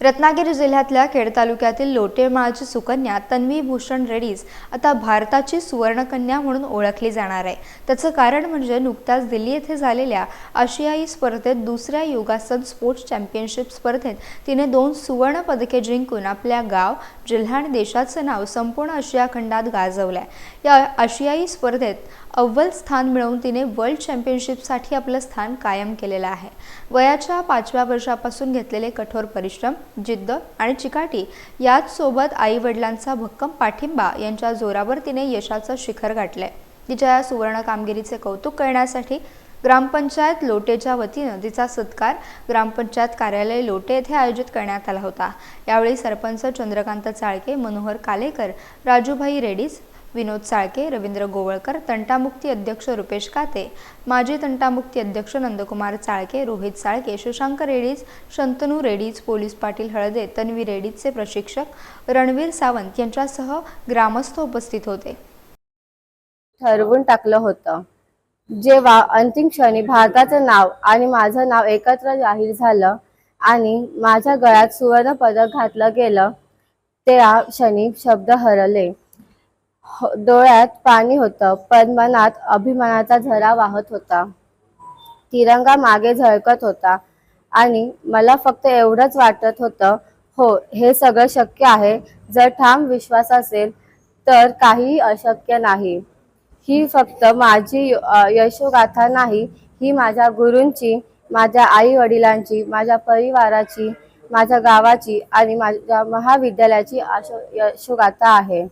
रत्नागिरी जिल्ह्यातल्या खेड तालुक्यातील लोटेमाळची सुकन्या तन्वी भूषण रेड्डीज आता भारताची सुवर्णकन्या म्हणून ओळखली जाणार आहे. त्याचं कारण म्हणजे नुकत्याच दिल्ली येथे झालेल्या आशियाई स्पर्धेत दुसऱ्या योगासन स्पोर्ट्स चॅम्पियनशिप स्पर्धेत तिने दोन सुवर्ण पदके जिंकून आपल्या गाव जिल्हा आणि देशाचं नाव संपूर्ण आशिया खंडात गाजवलं आहे या आशियाई स्पर्धेत अव्वल स्थान मिळवून तिने वर्ल्ड चॅम्पियनशिपसाठी आपलं स्थान कायम केलेलं आहे. वयाच्या पाचव्या वर्षापासून घेतलेले कठोर परिश्रम जिद्द आणि चिकाटी याच सोबत आई वडिलांचा भक्कम पाठिंबा यांच्या जोरावर तिने यशाचं शिखर गाठलंय. तिच्या या सुवर्ण कामगिरीचे कौतुक करण्यासाठी ग्रामपंचायत लोटेच्या वतीनं तिचा सत्कार ग्रामपंचायत कार्यालय लोटे येथे आयोजित करण्यात आला होता. यावेळी सरपंच चंद्रकांत चाळके मनोहर कालेकर राजूभाई रेड्डीज विनोद साळके रवींद्र गोवळकर तंटामुक्ती अध्यक्ष रुपेश काते माजी तंटामुक्ती अध्यक्ष नंदकुमार चाळके रोहित चाळके शशांक रेडीज शंतनू रेडीज पोलीस पाटील हळदे तन्वी रेडीजचे प्रशिक्षक रणवीर सावंत यांच्यासह ग्रामस्थ उपस्थित होते. ठरवून टाकलं होतं. जेव्हा अंतिम क्षणी भारताचं नाव आणि माझं नाव एकत्र जाहीर झालं आणि माझ्या गळ्यात सुवर्ण पदक घातलं गेलं त्या क्षणी शब्द हरले. डोळ्यात पाणी होतं पण मनात अभिमानाचा झरा वाहत होता. तिरंगा मागे झळकत होता. आणि मला फक्त एवढंच वाटत होतं हो हे सगळं शक्य आहे. जर ठाम विश्वास असेल तर काही अशक्य नाही. ही फक्त माझी यशोगाथा नाही ही माझ्या गुरूंची माझ्या आई वडिलांची माझ्या परिवाराची माझ्या गावाची आणि माझ्या महाविद्यालयाची आशो यशोगाथा आहे.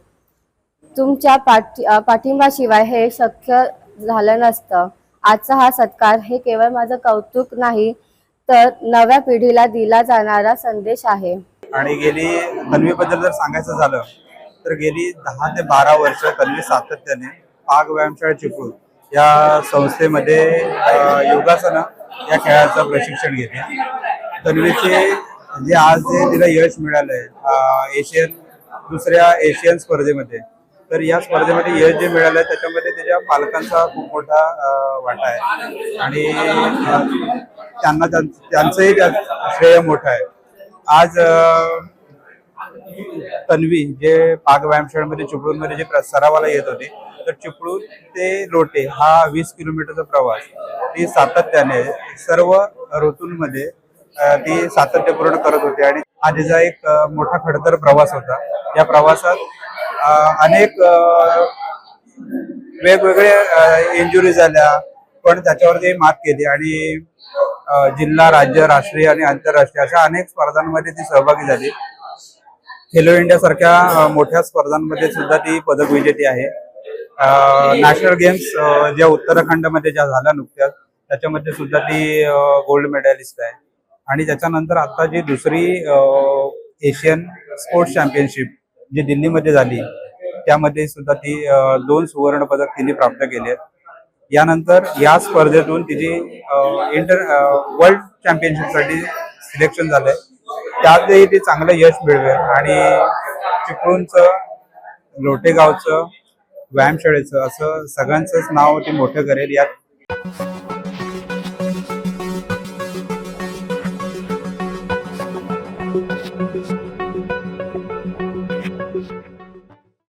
तुमच्या पाठी पाठिंबाशिवाय हे शक्य झालं नसतं. आजचा हा सत्कार हे केवळ माझं कौतुक नाही तर नव्या पिढीला दिला जाणारा संदेश आहे. आणि गेली तन्वीबद्दल जर सांगायचं झालं तर गेली दहा ते बारा वर्ष तन्वी सातत्याने पाक व्यायामशाळा चिपळूण या संस्थेमध्ये योगासनं या खेळाचं प्रशिक्षण घेते तन्वीचे जे आज जे तिला यश मिळालंय एशियन दुसऱ्या एशियन स्पर्धेमध्ये तर या स्पर्धेमध्ये यश जे मिळालंय त्याच्यामध्ये त्याच्या पालकांचा खूप मोठा वाटा आहे. आणि त्यांना त्यांचंही श्रेय मोठं आहे. आज तन्वी जे पाक व्यायामशाळेमध्ये चिपळूणमध्ये जे प्र- सरावाला येत होते तर चिपळूण ते लोटे हा वीस किलोमीटरचा प्रवास ती सातत्याने सर्व ऋतूंमध्ये ती सातत्यपूर्ण करत होती. आणि हा तिचा एक मोठा खडतर प्रवास होता. या प्रवासात अनेक वेगवेगळे इंजुरी झाल्या. पण त्याच्यावरती मात केली आणि जिल्हा राज्य राष्ट्रीय आणि आंतरराष्ट्रीय अशा अनेक स्पर्धांमध्ये ती सहभागी झाली. खेलो इंडिया सारख्या मोठ्या स्पर्धांमध्ये सुद्धा ती पदक विजेती आहे. नॅशनल गेम्स ज्या उत्तराखंडमध्ये ज्या झाल्या नुकत्याच त्याच्यामध्ये सुद्धा ती गोल्ड मेडलिस्ट आहे. आणि त्याच्यानंतर आता जी दुसरी एशियन स्पोर्ट्स चॅम्पियनशिप जी दिल्लीमध्ये झाली त्यामध्ये सुद्धा ती दोन सुवर्ण पदक तिने प्राप्त केले यानंतर या स्पर्धेतून तिची इंटर वर्ल्ड चॅम्पियनशिपसाठी सिलेक्शन झालंय त्यातही ती चांगलं यश मिळवेल आणि चिपळूणचं लोटेगावचं व्यायामशाळेचं असं सगळ्यांचंच नाव ते मोठं करेल यात